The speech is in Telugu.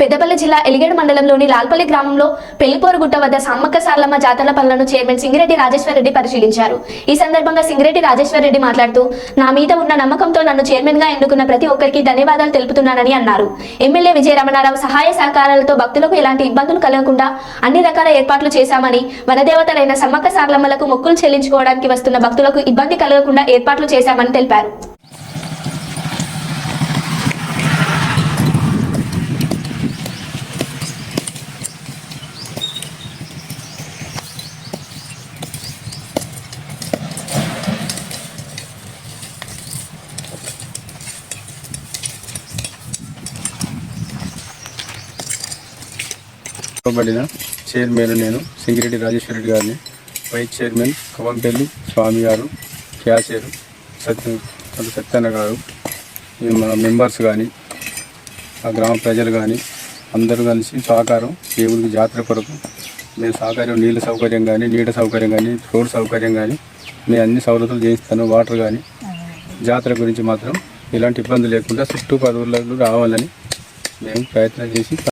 పెద్దపల్లి జిల్లా ఎలిగేడు మండలంలోని లాల్పల్లి గ్రామంలో పెళ్ళిపోరుగుట్ట వద్ద సమ్మక్క సార్లమ్మ జాతరల పనులను చైర్మన్ సింగిరెడ్డి రాజేశ్వర రెడ్డి పరిశీలించారు. ఈ సందర్భంగా సింగిరెడ్డి రాజేశ్వర రెడ్డి మాట్లాడుతూ నా మీద ఉన్న నమ్మకంతో నన్ను చైర్మన్గా ఎన్నుకున్న ప్రతి ఒక్కరికి ధన్యవాదాలు తెలుపుతున్నానని అన్నారు. ఎమ్మెల్యే విజయ రమణారావు సహాయ సహకారాలతో భక్తులకు ఎలాంటి ఇబ్బందులు కలగకుండా అన్ని రకాల ఏర్పాట్లు చేశామని వనదేవతలైన సమ్మక్క సార్లమ్మలకు మొక్కులు చెల్లించుకోవడానికి వస్తున్న భక్తులకు ఇబ్బంది కలగకుండా ఏర్పాట్లు చేశామని తెలిపారు. ఇవ్వబడిన చైర్మన్ నేను సింగిరెడ్డి రాజేశ్వర రెడ్డి గారిని. వైస్ చైర్మన్ కవంపల్లి స్వామి గారు క్యాషియర్ సత్య సత్యన్న గారు మన మెంబర్స్ కానీ ఆ గ్రామ ప్రజలు కానీ అందరూ కలిసి సహకారం దేవుడికి జాతర కొరకు మేము సహకారం నీళ్ళ సౌకర్యం కానీ నీడ సౌకర్యం కానీ రోడ్ సౌకర్యం కానీ మేము అన్ని సౌలతులు చేయిస్తాను వాటర్ కానీ జాతర గురించి మాత్రం ఎలాంటి ఇబ్బంది లేకుండా చుట్టూ పది రావాలని మేము ప్రయత్నం చేసి